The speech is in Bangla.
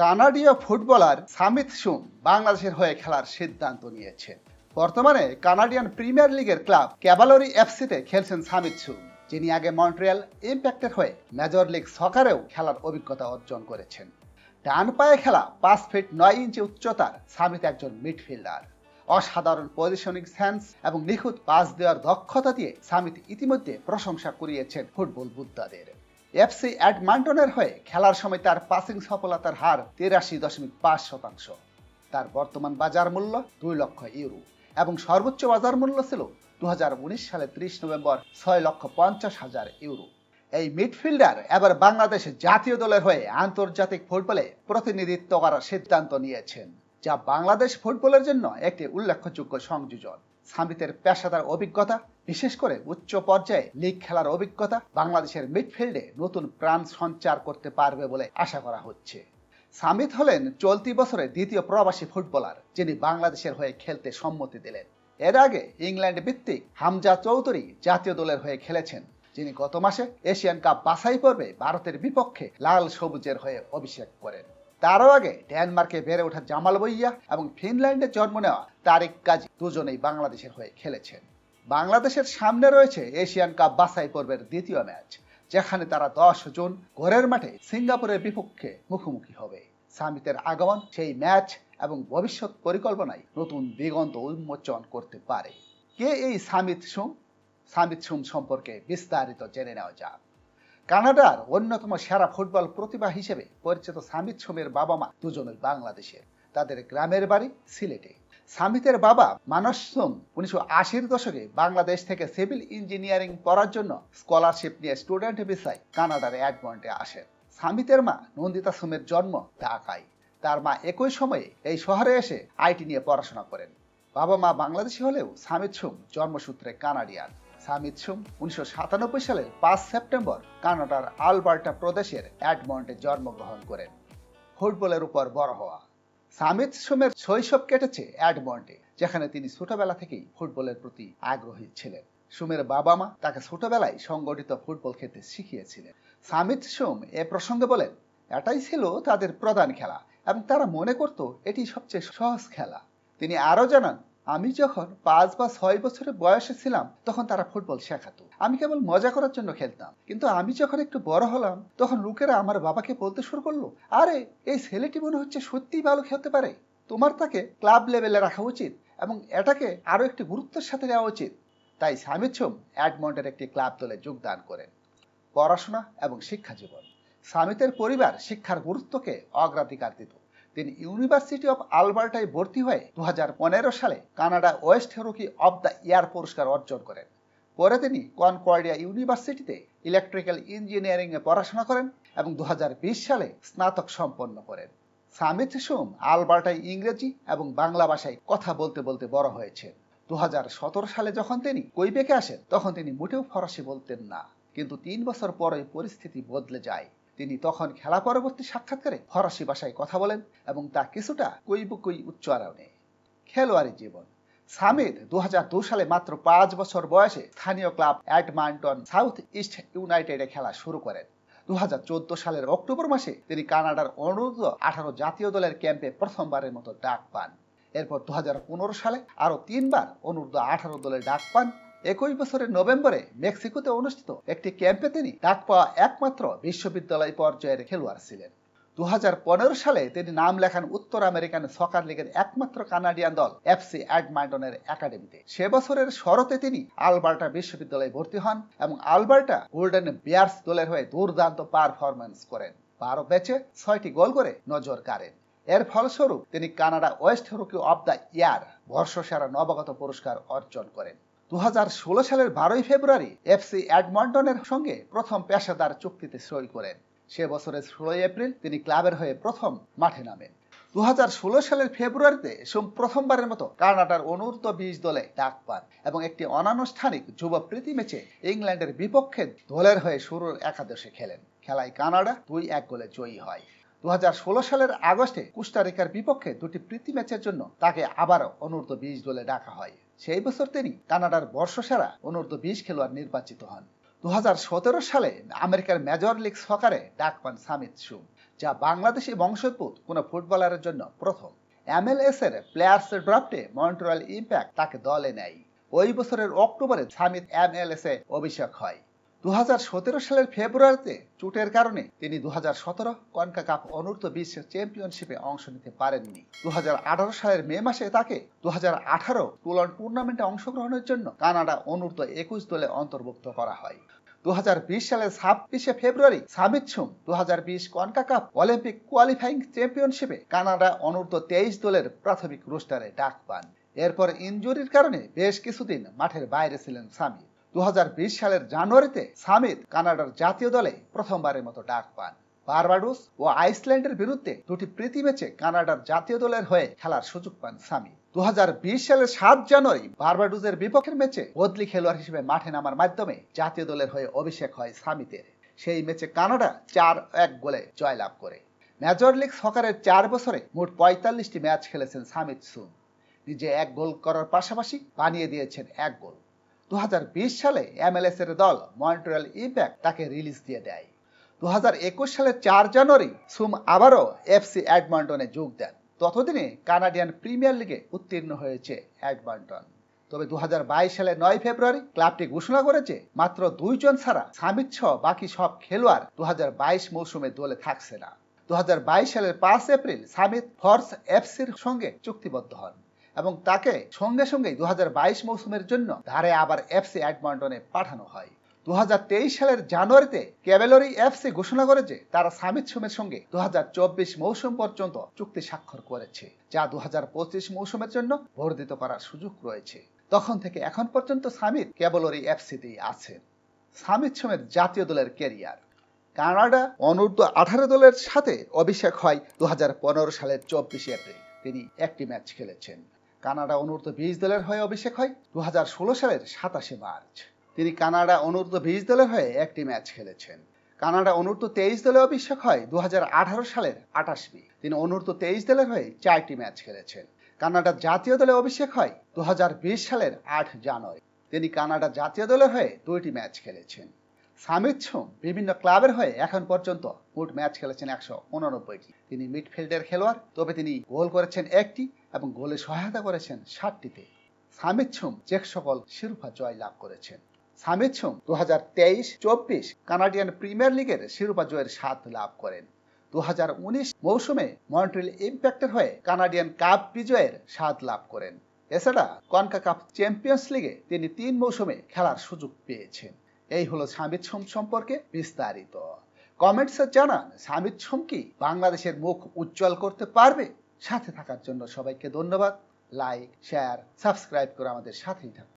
কানাডীয় ফুটবলার সামিত সুম বাংলাদেশের হয়ে খেলার সিদ্ধান্ত নিয়েছেন বর্তমানে কানাডিয়ান প্রিমিয়ার লিগের ক্লাব ক্যাভালরি এফসিতে খেলছেন সামিত সুম, যিনি আগে মন্ট্রিয়াল ইম্প্যাক্টের হয়ে মেজর লিগ সকারেও খেলার অভিজ্ঞতা অর্জন করেছেন। ডান পায়ে খেলা পাঁচ ফিট নয় ইঞ্চি উচ্চতার সামিত একজন মিডফিল্ডার। অসাধারণ পজিশনিং সেন্স এবং নিখুঁত পাস দেওয়ার দক্ষতা দিয়ে সামিত ইতিমধ্যে প্রশংসা কুড়িয়েছেন ফুটবল বুদ্ধাদের। এফসি অ্যাডমান্টনের হয়ে খেলার সময় তার পাসিং সফলতার হার তিরাশি দশমিক পাঁচ শতাংশ। তার বর্তমান বাজার মূল্য দুই লক্ষ ইউরো এবং সর্বোচ্চ বাজার মূল্য ছিল দু সালে ত্রিশ নভেম্বর ছয় লক্ষ পঞ্চাশ হাজার ইউরো। এই মিডফিল্ডার এবার বাংলাদেশ জাতীয় দলের হয়ে আন্তর্জাতিক ফুটবলে প্রতিনিধিত্ব করার সিদ্ধান্ত নিয়েছেন, যা বাংলাদেশ ফুটবলের জন্য একটি উল্লেখযোগ্য সংযোজন। সামিতের পেশাদার অভিজ্ঞতা বিশেষ করে উচ্চ পর্যায়ে লিগ খেলার অভিজ্ঞতা বাংলাদেশের মিডফিল্ডে নতুন প্রাণ সঞ্চার করতে পারবে বলে আশা করা হচ্ছে। সামিত হলেন চলতি বছরে দ্বিতীয় প্রবাসী ফুটবলার, যিনি বাংলাদেশের হয়ে খেলতে সম্মতি দিলেন। এর আগে ইংল্যান্ড ভিত্তিক হামজা চৌধুরী জাতীয় দলের হয়ে খেলেছেন, যিনি গত মাসে এশিয়ান কাপ বাছাই পর্বে ভারতের বিপক্ষে লাল সবুজের হয়ে অভিষেক করেন। তারও আগে ডেনমার্কে বেড়ে ওঠা জামাল বইয়া এবং ফিনল্যান্ডে জন্ম নেওয়া তারিক কাজী দুজনেই বাংলাদেশের হয়ে খেলেছেন। বাংলাদেশের সামনে রয়েছে এশিয়ান কাপ বাছাই পর্বের দ্বিতীয় ম্যাচ, যেখানে তারা দশ জন ঘরের মাঠে সিঙ্গাপুরের বিপক্ষে মুখোমুখি হবে। সামিতের আগমন সেই ম্যাচ এবং ভবিষ্যৎ পরিকল্পনায় নতুন দিগন্ত উন্মোচন করতে পারে। কে এই সামিত সুম? সামিত সুম সম্পর্কে বিস্তারিত জেনে নেওয়া যাক। কানাডার অন্যতম সেরা ফুটবল প্রতিভা হিসেবে পরিচিত সামিত সুমের বাবা মা দুজনই বাংলাদেশের। তাদের গ্রামের বাড়ি সিলেটে। সামিতের বাবা মানস সোম উনিশশো আশির দশকে বাংলাদেশ থেকে সিভিল ইঞ্জিনিয়ারিং পড়ার জন্য স্কলারশিপ নিয়ে স্টুডেন্ট ভিসায় কানাডার অ্যাডমন্টে আসেন। সামিতের মা নন্দিতা সোমের জন্ম ঢাকায়। তার মা একই সময়ে এই শহরে এসে আইটি নিয়ে পড়াশোনা করেন। বাবা মা বাংলাদেশি হলেও সামিত সুম জন্মসূত্রে কানাডিয়ান। সামিত সুম উনিশশো সালের পাঁচ সেপ্টেম্বর কানাডার আলবার্টা প্রদেশের অ্যাডমন্টে জন্মগ্রহণ করেন। ফুটবলের উপর বড় হওয়া। সামিত সুমের শৈশব কেটেছে অ্যাডমন্টে যেখানে তিনি ছোটবেলা থেকেই ফুটবলের প্রতি আগ্রহী ছিলেন। সুমের বাবা মা তাকে ছোটবেলায় সংগঠিত ফুটবল খেলতে শিখিয়েছিলেন। সামিত সুম এ প্রসঙ্গে বলেন, এটাই ছিল তাদের প্রধান খেলা এবং তারা মনে করত এটি সবচেয়ে সহজ খেলা। তিনি আরও জানান আমি যখন পাঁচ বা ছয় বছরের বয়সে ছিলাম, তখন তারা ফুটবল শেখাতো। আমি কেবল মজা করার জন্য খেলতাম। কিন্তু আমি যখন একটু বড় হলাম, তখন লোকেরা আমার বাবাকে বলতে শুরু করল, আরে, এই ছেলেটি মনে হচ্ছে সত্যিই ভালো খেলতে পারে। তোমার তাকে ক্লাব লেভেলে রাখা উচিত এবং এটাকে আরও একটি গুরুত্বের সাথে নেওয়া উচিত। তাই সামিত সোম অ্যাডমন্ডের একটি ক্লাব দলে যোগদান করেন। পড়াশোনা এবং শিক্ষা জীবন। সামিতের পরিবার শিক্ষার গুরুত্বকে অগ্রাধিকার দিত। তিনি ইউনিভার্সিটি অফ আলবার্টায় ভর্তি হয়ে দুহাজার পনেরো সালে Canada West rookie of the year পুরস্কার অর্জন করেন। পরে তিনি কনকর্ডিয়া ইউনিভার্সিটিতে ইলেকট্রিক্যাল ইঞ্জিনিয়ারিং এ পড়াশোনা করেন এবং দু হাজার বিশ সালে স্নাতক সম্পন্ন করেন। সামিত সুম আলবার্টায় ইংরেজি এবং বাংলা ভাষায় কথা বলতে বলতে বড় হয়েছেন। দু সালে যখন তিনি কৈবেকে আসেন, তখন তিনি মোটেও ফরাসি বলতেন না। কিন্তু তিন বছর পরে পরিস্থিতি বদলে যায়। তিনি তখন খেলা পরবর্তী সাক্ষাৎকারে ফরাসি ভাষায় কথা বলেন এবং তা কিছুটা কৈবুকই উচ্চারণে খেলোয়াড়ি জীবন। সামিদ দু সালে মাত্র পাঁচ বছর বয়সে স্থানীয় ক্লাব অ্যাডমান্টন সাউথ ইস্ট ইউনাইটেডে খেলা শুরু করেন। দু হাজার চোদ্দ সালের অক্টোবর মাসে তিনি কানাডার অনুরোধ আঠারো জাতীয় দলের ক্যাম্পে প্রথমবারের মতো ডাক পান। এরপর দু হাজার পনেরো সালে আরও তিনবার অনূর্ধ্ব আঠারো দলের ডাক পান একই বছরের নভেম্বরে মেক্সিকোতে অনুষ্ঠিত একটি ক্যাম্পে তিনি ডাক পাওয়া একমাত্র বিশ্ববিদ্যালয় পর্যায়ের খেলোয়াড় ছিলেন। দুই হাজার পনেরো সালে তিনি নাম লেখান উত্তর আমেরিকান সকার লিগের একমাত্র কানাডিয়ান দল এফসি অ্যাডমান্টনের একাডেমিতে। সে বছরের শরতে তিনি আলবার্টা বিশ্ববিদ্যালয়ে ভর্তি হন এবং আলবার্টা গোল্ডেন বিয়ার্স দলের হয়ে দুর্দান্ত পারফরমেন্স করেন। বারো ম্যাচে ছয়টি গোল করে নজর কাড়েন। এর ফলস্বরূপ তিনি Canada West rookie of the year বর্ষসেরা নবাগত পুরস্কার অর্জন করেন। দু হাজার ষোলো সালের বারোই ফেব্রুয়ারি এফসি অ্যাডমন্টনের সঙ্গে প্রথম পেশাদার চুক্তিতে সই করেন। সে বছরের ষোলোই এপ্রিল তিনি ক্লাবের হয়ে প্রথম মাঠে নামেন। দু হাজার ষোলো সালের ফেব্রুয়ারিতে সোম প্রথমবারের মতো কানাডার অনূর্ধ্ব বিশ দলে ডাক পান এবং একটি অনানুষ্ঠানিক যুব প্রীতি ম্যাচে ইংল্যান্ডের বিপক্ষে দলের হয়ে শুরুর একাদশে খেলেন। খেলায় কানাডা দুই এক গোলে জয়ী হয়। দু হাজার ষোলো সালের আগস্টে কুস্টারিকার বিপক্ষে দুটি প্রীতি ম্যাচের জন্য তাকে আবারও অনূর্ধ্ব বিশ দলে ডাকা হয়। সেই বছর তিনি কানাডার বর্ষসেরা অনূর্ধ্ব বিশ খেলোয়াড় নির্বাচিত হন। দু সালে আমেরিকার মেজর লিগ সকারে ডাক পান সামিত সুম যা বাংলাদেশি বংশোদ্ভূত কোনো ফুটবলারের জন্য প্রথম। এমএলএস এর প্লেয়ার্স ড্রাফটে মন্ট্রিয়াল ইম্প্যাক্ট তাকে দলে নেয়। ওই বছরের অক্টোবরে সামিত এমএলএস এ অভিষেক হয়। দু হাজার সতেরো সালের ফেব্রুয়ারিতে চোটের কারণে তিনি দু হাজার সতেরো কনকা কাপ অনূর্ধ্ব বিশ্ব চ্যাম্পিয়নশিপে অংশ নিতে পারেননি। দু হাজার আঠারো সালের মে মাসে তাকে দু টুলন টুর্নামেন্টে অংশগ্রহণের জন্য কানাডা অনূর্ধ্ব একুশ দলে অন্তর্ভুক্ত করা হয়। দু হাজার বিশ সালের ছাব্বিশে ফেব্রুয়ারি সামিত সুম দু কনকা কাপ অলিম্পিক কোয়ালিফাইং চ্যাম্পিয়নশিপে কানাডা অনূর্ধ্ব তেইশ দলের প্রাথমিক রোস্টারে ডাক পান। এরপর ইনজুরির কারণে বেশ কিছুদিন মাঠের বাইরে ছিলেন সামিত। দু হাজার বিশ সালের জানুয়ারিতে সামিত কানাডার জাতীয় দলে প্রথমবারের মতো ডাক পান। বারবাডোস ও আইসল্যান্ডের বিরুদ্ধে দুটি প্রীতি ম্যাচে কানাডার জাতীয় দলের হয়ে খেলার সুযোগ পান সামি দু সালের সাত জানুয়ারি বারবাডোসের বিপক্ষের ম্যাচে বদলি খেলোয়াড় হিসেবে মাঠে নামার মাধ্যমে জাতীয় দলের হয়ে অভিষেক হয় সামিতের সেই ম্যাচে কানাডা চার এক গোলে জয়লাভ করে। মেজর লিগ সকারের চার বছরে মোট পঁয়তাল্লিশটি ম্যাচ খেলেছেন সামিত সুন। নিজে এক গোল করার পাশাপাশি বানিয়ে দিয়েছেন এক গোল। দু সালে এমএলএস এর দল মন্ট্রিয়াল ইম্প্যাক্ট তাকে রিলিজ দিয়ে দেয়। দু সালের চার জানুয়ারি সুম আবারও এফসি অ্যাডমন্টনে যোগ দেন। ততদিনে কানাডিয়ান প্রিমিয়ার লিগে উত্তীর্ণ হয়েছে অ্যাডমন্টন তবে দু সালের নয় ফেব্রুয়ারি ক্লাবটি ঘোষণা করেছে, মাত্র দুইজন ছাড়া সামিত সহ বাকি সব খেলোয়াড় দু হাজার বাইশ মৌসুমে দলে থাকছে না। দু হাজার বাইশ সালের পাঁচ এপ্রিল সামিত ফর্স এফসির সঙ্গে চুক্তিবদ্ধ হন। এবং তাকে সঙ্গে সঙ্গেই দু মৌসুমের জন্য ধারে আবার এফসি অ্যাডমন্টনে পাঠানো হয়। দুহাজার তেইশ সালের জানুয়ারিতে ক্যাভেলরি এফসি ঘোষণা করেছে তারা সামিত সুমের সঙ্গে দু হাজার চব্বিশ মৌসুম পর্যন্ত চুক্তি স্বাক্ষর করেছে, যা দু মৌসুমের জন্য বর্ধিত করার সুযোগ রয়েছে। তখন থেকে এখন পর্যন্ত সামিত ক্যাভেলরি এফসিতেই আছেন। সামিত সুমের জাতীয় দলের ক্যারিয়ার। কানাডা অনূর্ধ্ব আঠারো দলের সাথে অভিষেক হয় দুহাজার পনেরো সালের চব্বিশে এপ্রিল। তিনি একটি ম্যাচ খেলেছেন। কানাডা অনূর্ধ্ব বিশ দলের হয়ে অভিষেক হয়। দুহাজার ষোলো সালের সাতাশে মার্চ। তিনি কানাডা অনূর্ধ্ব বিশ দলের হয়ে একটি ম্যাচ খেলেছেন। কানাডা অনূর্ধ্ব তেইশ দলে অভিষেক হয় দু হাজার আঠারো সালের আঠাশ মে তিনি অনূর্ধ্ব তেইশ দলের হয়ে চারটি ম্যাচ খেলেছেন। কানাডা জাতীয় দলে অভিষেক হয় দু হাজার বিশ সালের আট জানুয়ারি। তিনি কানাডা জাতীয় দলের হয়ে দুইটি ম্যাচ খেলেছেন। সামিত সোম বিভিন্ন ক্লাবের হয়ে এখন পর্যন্ত মোট ম্যাচ খেলেছেন একশো উননব্বইটি। তিনি মিডফিল্ডের খেলোয়াড়, তবে তিনি গোল করেছেন একটি এবং গোলে সহায়তা করেছেন ষাটটিতে। সামিত সোম চেক সকল শিরোপা জয় লাভ করেছেন। সামিত সোম দু হাজার তেইশ চব্বিশ কানাডিয়ান প্রিমিয়ার লিগের শিরোপা জয়ের স্বাদ লাভ করেন। দু হাজার উনিশ মৌসুমে মন্ট্রিল ইম্প্যাক্টের হয়ে কানাডিয়ান কাপ বিজয়ের স্বাদ লাভ করেন। এছাড়া কনকা কাপ চ্যাম্পিয়ন্স লিগে তিনি তিন মৌসুমে খেলার সুযোগ পেয়েছেন। এই হলো সামিত সোম সম্পর্কে বিস্তারিত। কমেন্টসে জানান, স্বামী সোম কি বাংলাদেশের মুখ উজ্জ্বল করতে পারবে? সাথে থাকার জন্য সবাইকে ধন্যবাদ। লাইক শেয়ার সাবস্ক্রাইব করে আমাদের সাথেই থাকুন।